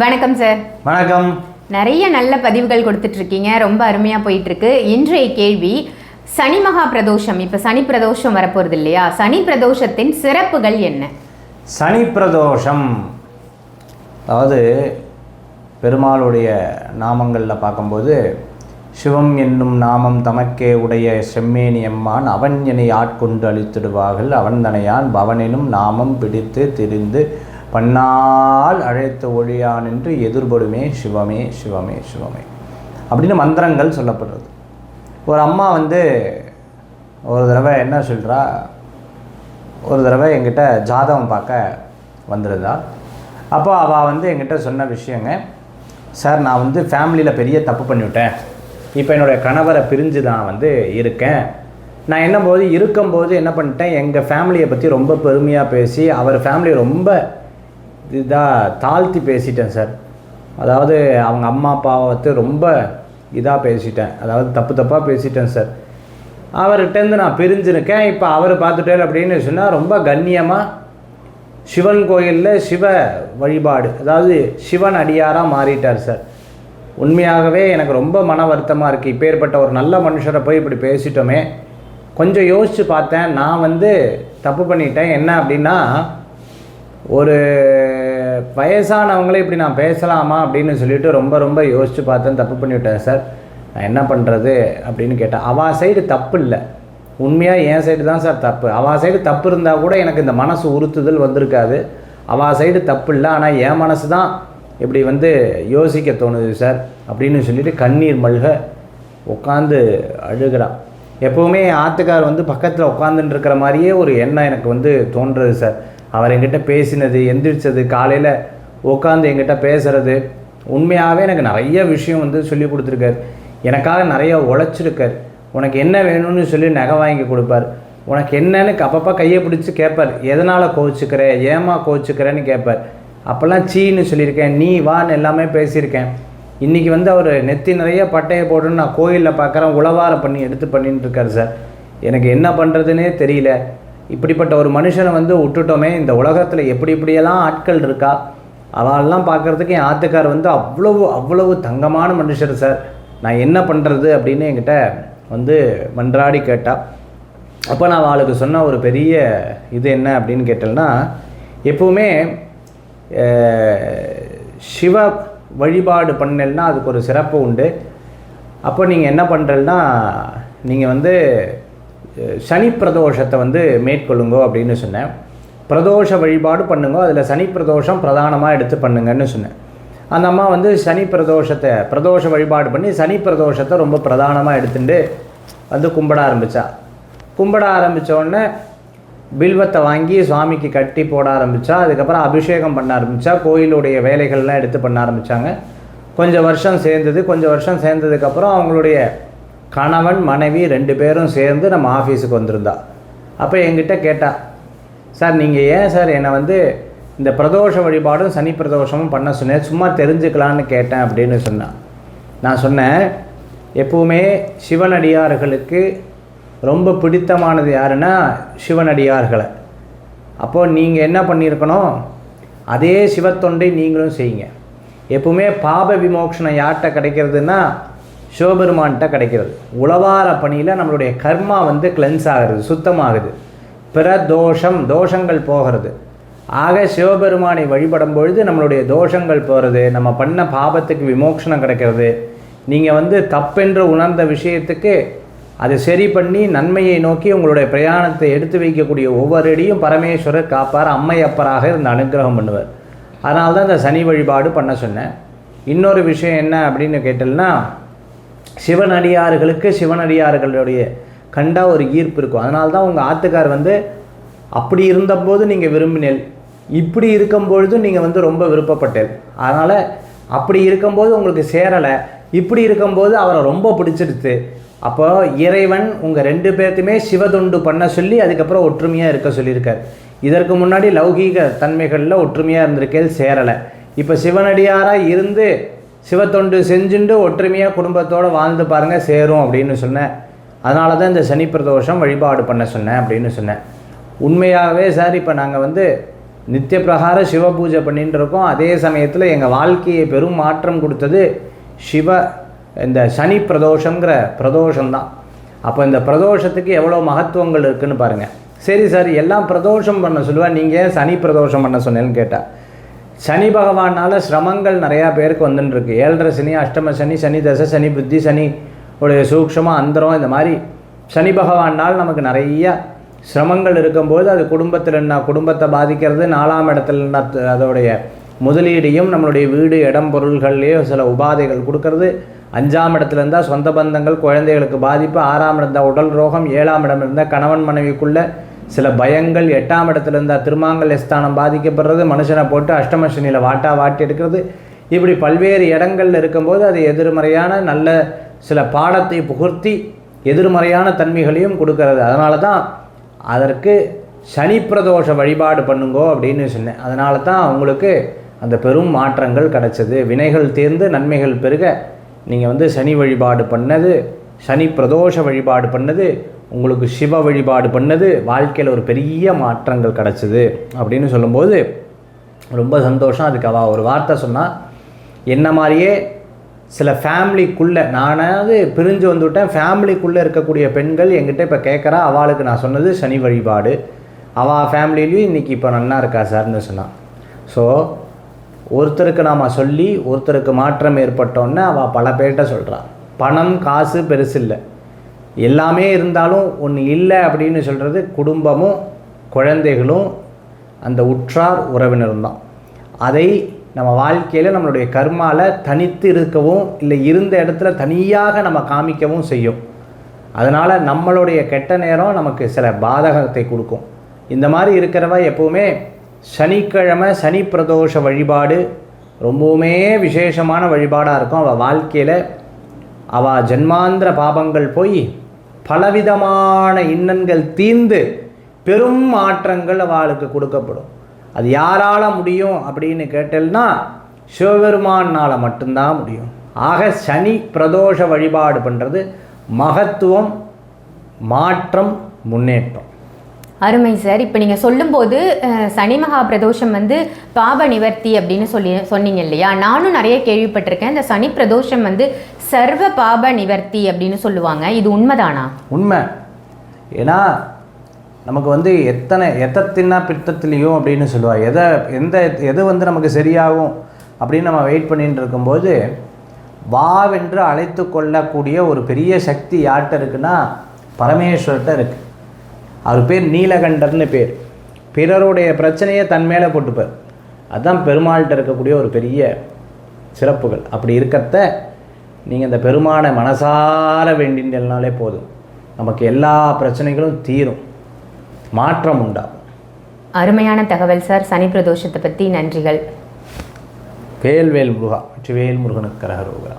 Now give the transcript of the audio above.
வணக்கம் சார் வணக்கம். நிறைய நல்ல பதிவுகள் கொடுத்துட்டு இருக்கீங்க ரொம்ப அருமையா போயிட்டு இருக்கு இன்றைய கேள்வி சனி மகா பிரதோஷம். இப்ப சனி பிரதோஷம் வரப்போறது இல்லையா? சனி பிரதோஷத்தின் சிறப்புகள் என்ன? சனி பிரதோஷம். அதாவது பெருமாளுடைய நாமங்களில் பார்க்கும்போது சிவம் என்னும் நாமம் தமக்கே உடைய செம்மேனி அவன் என்னை ஆட்கொண்டு அழித்திடுவார்கள். அவன் தனையான் பவனிலும் நாமம் பிடித்து திரிந்து பண்ணால் அழைத்து ஒழியான் என்று எதிர்படுமே சிவமே சிவமே சிவமே. அப்படின்னு மந்திரங்கள் சொல்லப்படுறது. ஒரு அம்மா வந்து ஒரு தடவை என்ன சொல்கிறா ஒரு தடவை எங்கிட்ட ஜாதகம் பார்க்க வந்துருந்தா. அப்போ அவள் வந்து எங்கிட்ட சொன்ன விஷயங்க சார் நான் வந்து ஃபேமிலியில் பெரிய தப்பு பண்ணிவிட்டேன். இப்போ என்னுடைய கணவரை பிரிஞ்சு தான் வந்து இருக்கேன். நான் என்னம்போது இருக்கும்போது என்ன பண்ணிட்டேன்? எங்கள் ஃபேமிலியை பற்றி ரொம்ப பெருமையாக பேசி அவர் ஃபேமிலியை ரொம்ப இதாக தாழ்த்தி பேசிட்டேன் சார் அதாவது அவங்க அம்மா அப்பாவை வந்து ரொம்ப இதாக பேசிட்டேன். அதாவது தப்பு தப்பாக பேசிட்டேன் சார் அவர்கிட்டேருந்து நான் பிரிஞ்சிருக்கேன். இப்போ அவர் பார்த்துட்டேன் அப்படின்னு சொன்னால் ரொம்ப கண்ணியமாக சிவன் கோயிலில் சிவ வழிபாடு அதாவது சிவன் அடியாராக மாறிட்டார் சார் உண்மையாகவே எனக்கு ரொம்ப மன வருத்தமாக இருக்குது இப்பேற்பட்ட ஒரு நல்ல மனுஷரை போய் இப்படி பேசிட்டோமே. கொஞ்சம் யோசித்து பார்த்தேன். நான் வந்து தப்பு பண்ணிட்டேன். என்ன அப்படின்னா ஒரு வயசானவங்களே இப்படி நான் பேசலாமா அப்படின்னு சொல்லிட்டு ரொம்ப ரொம்ப யோசித்து பார்த்தேன் தப்பு பண்ணிவிட்டேன் சார். நான் என்ன பண்ணுறது அப்படின்னு கேட்டேன். அவள் சைடு தப்பு இல்லை. உண்மையாக என் சைடு தான் சார் தப்பு. அவள் சைடு தப்பு இருந்தால் கூட எனக்கு இந்த மனசு உறுத்துதல் வந்திருக்காது. அவள் சைடு தப்பு இல்லை ஆனால் என் மனசு தான் இப்படி வந்து யோசிக்க தோணுது சார் அப்படின்னு சொல்லிட்டு கண்ணீர் மல்க உட்காந்து அழுகிறான் எப்போவுமே ஆத்துக்கார் வந்து பக்கத்தில் உட்காந்துட்டு இருக்கிற மாதிரியே ஒரு எண்ணம் எனக்கு வந்து தோன்றுறது சார். அவர் என்கிட்ட பேசினது எந்திரிச்சது காலையில் உட்காந்து என்கிட்ட பேசுகிறது உண்மையாகவே எனக்கு நிறைய விஷயம் வந்து சொல்லி கொடுத்துருக்காரு. எனக்காக நிறைய உழைச்சிருக்கார். உனக்கு என்ன வேணும்னு சொல்லி நகை வாங்கி கொடுப்பார். உனக்கு என்னன்னு அப்பப்போ கையை பிடிச்சி கேட்பார். எதனால் கோச்சிக்கிற ஏமா கோச்சிக்கிறேன்னு கேட்பார். அப்போல்லாம் சீன்னு சொல்லியிருக்கேன். நீ வான்னு எல்லாமே பேசியிருக்கேன். இன்றைக்கி வந்து அவர் நெத்தி நிறைய பட்டையை போட்டுன்னு நான் கோயிலில் பார்க்குறேன் உழவாரம் பண்ணி எடுத்து பண்ணிட்டு இருக்கார் சார். எனக்கு என்ன பண்ணுறதுனே தெரியல. இப்படிப்பட்ட ஒரு மனுஷனை வந்து விட்டுட்டோமே இந்த உலகத்தில் எப்படி இப்படியெல்லாம் ஆட்கள் இருக்கா? அவளெல்லாம் பார்க்குறதுக்கு என் ஆத்துக்கார் வந்து அவ்வளவு அவ்வளவு தங்கமான மனுஷர் சார். நான் என்ன பண்ணுறது அப்படின்னு என்கிட்ட வந்து மன்றாடி கேட்டா அப்போ நான் அவளுக்கு சொன்ன ஒரு பெரிய இது என்ன அப்படின்னு கேட்டேன்னா எப்போவுமே சிவ வழிபாடு பண்ணலன்னா அதுக்கு ஒரு சிறப்பு உண்டு. அப்போ நீங்கள் என்ன பண்ணுறேன்னா நீங்கள் வந்து சனி பிரதோஷத்தை வந்து மேற்கொள்ளுங்கோ அப்படின்னு சொன்னேன். பிரதோஷ வழிபாடு பண்ணுங்க அதில் சனி பிரதோஷம் பிரதானமாக எடுத்து பண்ணுங்கன்னு சொன்னேன். அந்த அம்மா வந்து சனி பிரதோஷத்தை பிரதோஷ வழிபாடு பண்ணி சனி பிரதோஷத்தை ரொம்ப பிரதானமாக எடுத்துட்டு வந்து கும்பிட ஆரம்பித்தா கும்பிட ஆரம்பித்தோடனே உடனே பில்வத்தை வாங்கி சுவாமிக்கு கட்டி போட ஆரம்பித்தா அதுக்கப்புறம் அபிஷேகம் பண்ண ஆரம்பித்தா கோயிலுடைய வேலைகள்லாம் எடுத்து பண்ண ஆரம்பித்தாங்க கொஞ்சம் வருஷம் சேர்ந்தது கொஞ்சம் வருஷம் சேர்ந்ததுக்கப்புறம் அவங்களுடைய கணவன் மனைவி ரெண்டு பேரும் சேர்ந்து நம்ம ஆஃபீஸுக்கு வந்திருந்தா. அப்போ என்கிட்ட கேட்டா சார் நீங்கள் ஏன் சார் என்னை வந்து இந்த பிரதோஷ வழிபாடும் சனி பிரதோஷமும் பண்ண சொன்னேன் சும்மா தெரிஞ்சுக்கலான்னு கேட்டேன் அப்படின்னு சொன்னான் நான் சொன்னேன் எப்பவுமே சிவனடியார்களுக்கு ரொம்ப பிடித்தமானது யாருன்னா சிவனடியார்களை. அப்போது நீங்கள் என்ன பண்ணியிருக்கணும்? அதே சிவத்தொண்டை நீங்களும் செய்யுங்க. எப்பவுமே பாப விமோக்ஷனம் யார்கிட்ட கிடைக்கிறதுன்னா சிவபெருமான்கிட்ட கிடைக்கிறது. உளவார பணியில் நம்மளுடைய கர்மா வந்து கிளென்ஸ் ஆகிறது சுத்தமாகுது. பிற தோஷம் தோஷங்கள் போகிறது. ஆக சிவபெருமானை வழிபடும் பொழுது நம்மளுடைய தோஷங்கள் போகிறது நம்ம பண்ண பாபத்துக்கு விமோக்ஷனம் கிடைக்கிறது. நீங்கள் வந்து தப்பென்று உணர்ந்த விஷயத்துக்கு அதை சரி பண்ணி நன்மையை நோக்கி உங்களுடைய பிரயாணத்தை எடுத்து வைக்கக்கூடிய ஒவ்வொரு அடியும் பரமேஸ்வரர் காப்பார் அம்மையப்பராக இருந்து அனுக்கிரகம் பண்ணுவார். அதனால தான் இந்த சனி வழிபாடு பண்ண சொன்னேன். இன்னொரு விஷயம் என்ன அப்படின்னு கேட்டேன்னா சிவனடியார்களுக்கு சிவனடியார்களுடைய கண்டா ஒரு ஈர்ப்பு இருக்கும். அதனால தான் உங்கள் ஆத்துக்கார் வந்து அப்படி இருந்தபோது நீங்கள் விரும்பினேன் இப்படி இருக்கும்பொழுதும் நீங்கள் வந்து ரொம்ப விருப்பப்பட்டேன் அதனால் அப்படி இருக்கும்போது உங்களுக்கு சேரலை இப்படி இருக்கும்போது அவரை ரொம்ப பிடிச்சிருச்சு அப்போ இறைவன் உங்கள் ரெண்டு பேர்த்துமே சிவதொண்டு பண்ண சொல்லி அதுக்கப்புறம் ஒற்றுமையாக இருக்க சொல்லியிருக்கார். இதற்கு முன்னாடி லௌகீக தன்மைகளில் ஒற்றுமையாக இருந்திருக்கேன் சேரலை. இப்போ சிவனடியாராக இருந்து சிவத்தொண்டு செஞ்சுண்டு ஒற்றுமையாக குடும்பத்தோடு வாழ்ந்து பாருங்கள் சேரும் அப்படின்னு சொன்னேன். அதனால தான் இந்த சனி பிரதோஷம் வழிபாடு பண்ண சொன்னேன் அப்படின்னு சொன்னேன். உண்மையாகவே சார் இப்போ நாங்கள் வந்து நித்திய பிரகார சிவ பூஜை பண்ணிட்டு இருக்கோம். அதே சமயத்தில் எங்கள் வாழ்க்கையை பெரும் மாற்றம் கொடுத்தது சிவ இந்த சனி பிரதோஷங்கிற பிரதோஷம்தான். அப்போ இந்த பிரதோஷத்துக்கு எவ்வளோ மகத்துவங்கள் இருக்குதுன்னு பாருங்கள் சரி சார் எல்லாம் பிரதோஷம் பண்ண சொல்லுவேன் நீங்கள் ஏன் சனி பிரதோஷம் பண்ண சொன்னேன்னு கேட்டால் சனி பகவானால் சிரமங்கள் நிறையா பேருக்கு வந்துட்டுருக்கு ஏழரை சனி அஷ்டம சனி சனி தச சனி புத்தி சனி உடைய சூக்ஷமாக அந்தரம் இந்த மாதிரி சனி பகவானால் நமக்கு நிறைய சிரமங்கள் இருக்கும்போது அது குடும்பத்தில் என்ன குடும்பத்தை பாதிக்கிறது நாலாம் இடத்துல என்ன அதோடைய முதலீடையும் நம்மளுடைய வீடு இடம் பொருள்கள்லேயோ சில உபாதைகள் கொடுக்கறது. அஞ்சாம் இடத்துல இருந்தால் சொந்த பந்தங்கள் குழந்தைகளுக்கு பாதிப்பு ஆறாம் இடம் இருந்தால் உடல் ரோகம் ஏழாம் இடம் இருந்தால் கணவன் மனைவிக்குள்ளே சில பயங்கள் எட்டாம் இடத்துல இருந்தால் திருமாங்கல்ய ஸ்தானம் பாதிக்கப்படுறது மனுஷனை போட்டு அஷ்டம சனியில் வாட்டா வாட்டி எடுக்கிறது. இப்படி பல்வேறு இடங்கள்ல இருக்கும்போது அது எதிர்மறையான நல்ல சில பாடத்தை புகுர்த்தி எதிர்மறையான தன்மைகளையும் கொடுக்கறது. அதனால தான் அதற்கு சனி பிரதோஷ வழிபாடு பண்ணுங்கோ அப்படின்னு சொன்னேன். அதனால தான் அவங்களுக்கு அந்த பெரும் மாற்றங்கள் கிடைச்சது. வினைகள் தேர்ந்து நன்மைகள் பெருக. நீங்கள் வந்து சனி வழிபாடு பண்ணது சனி பிரதோஷ வழிபாடு பண்ணது உங்களுக்கு சிவ வழிபாடு பண்ணது வாழ்க்கையில் ஒரு பெரிய மாற்றங்கள் கிடச்சிது அப்படின்னு சொல்லும்போது ரொம்ப சந்தோஷம். அதுக்கு அவள் ஒரு வார்த்தை சொன்னால் என்ன மாதிரியே சில ஃபேமிலிக்குள்ளே நானாவது பிரிஞ்சு வந்துவிட்டேன் ஃபேமிலிக்குள்ளே இருக்கக்கூடிய பெண்கள் என்கிட்ட இப்போ கேட்குறா அவளுக்கு நான் சொன்னது சனி வழிபாடு. அவள் ஃபேமிலிலையும் இன்றைக்கி இப்போ நன்னா இருக்கா சார்னு சொன்னான் ஸோ ஒருத்தருக்கு நாம் சொல்லி ஒருத்தருக்கு மாற்றம் ஏற்பட்டோன்னே அவள் பல பேர்கிட்ட சொல்கிறான் பணம் காசு பெருசு இல்லை எல்லாமே இருந்தாலும் ஒன்று இல்லை அப்படின்னு சொல்கிறது குடும்பமும் குழந்தைகளும் அந்த உற்றார் உறவினரும் தான். அதை நம்ம வாழ்க்கையில் நம்மளுடைய கர்மாவில் தனித்து இருக்கவும் இல்லை இருந்த இடத்துல தனியாக நம்ம காமிக்கவும் செய்யும். அதனால் நம்மளுடைய கெட்ட நேரம் நமக்கு சில பாதகத்தை கொடுக்கும். இந்த மாதிரி இருக்கிறவ எப்போவுமே சனிக்கிழமை சனி பிரதோஷ வழிபாடு ரொம்பவுமே விசேஷமான வழிபாடாக இருக்கும். அவள் வாழ்க்கையில் அவள் ஜென்மாந்திர பாபங்கள் போய் பலவிதமான இன்னன்கள் தீர்ந்து பெரும் மாற்றங்கள் அவளுக்கு கொடுக்கப்படும். அது யாரால முடியும் அப்படின்னு கேட்டேன்னா சிவபெருமானால் மட்டும்தான் முடியும். ஆக சனி பிரதோஷ வழிபாடு பண்ணுறது மகத்துவம் மாற்றம் முன்னேற்றம். அருமை சார். இப்போ நீங்கள் சொல்லும்போது சனி மகா பிரதோஷம் வந்து பாப நிவர்த்தி அப்படின்னு சொல்லி சொன்னீங்க இல்லையா? நானும் நிறைய கேள்விப்பட்டிருக்கேன். இந்த சனி பிரதோஷம் வந்து சர்வ பாப நிவர்த்தி அப்படின்னு சொல்லுவாங்க. இது உண்மைதானா? உண்மை. ஏன்னா நமக்கு வந்து எத்தனை எதை தின்னா பித்தத்திலையும் அப்படின்னு சொல்லுவா. எதை எந்த எது வந்து நமக்கு சரியாகும் அப்படின்னு நம்ம வெயிட் பண்ணிட்டு இருக்கும்போது வாவென்று அழைத்து கொள்ளக்கூடிய ஒரு பெரிய சக்தி யார்கிட்ட இருக்குன்னா பரமேஸ்வர்கிட்ட இருக்கு. அவர் பேர் நீலகண்டர்னு பேர். பிறருடைய பிரச்சனையை தன் மேலே போட்டுப்பார். அதுதான் பெருமாள்கிட்ட இருக்கக்கூடிய ஒரு பெரிய சிறப்புகள். அப்படி இருக்கத்த நீங்கள் இந்த பெருமானை மனசார வேண்டினாலே போதும். நமக்கு எல்லா பிரச்சனைகளும் தீரும். மாற்றம் உண்டாகும். அருமையான தகவல் சார். சனி பிரதோஷத்தை பற்றி நன்றிகள். வேல்வேல் முருகா வெற்றிவேல் முருகனுக்கு கரகரோகரா.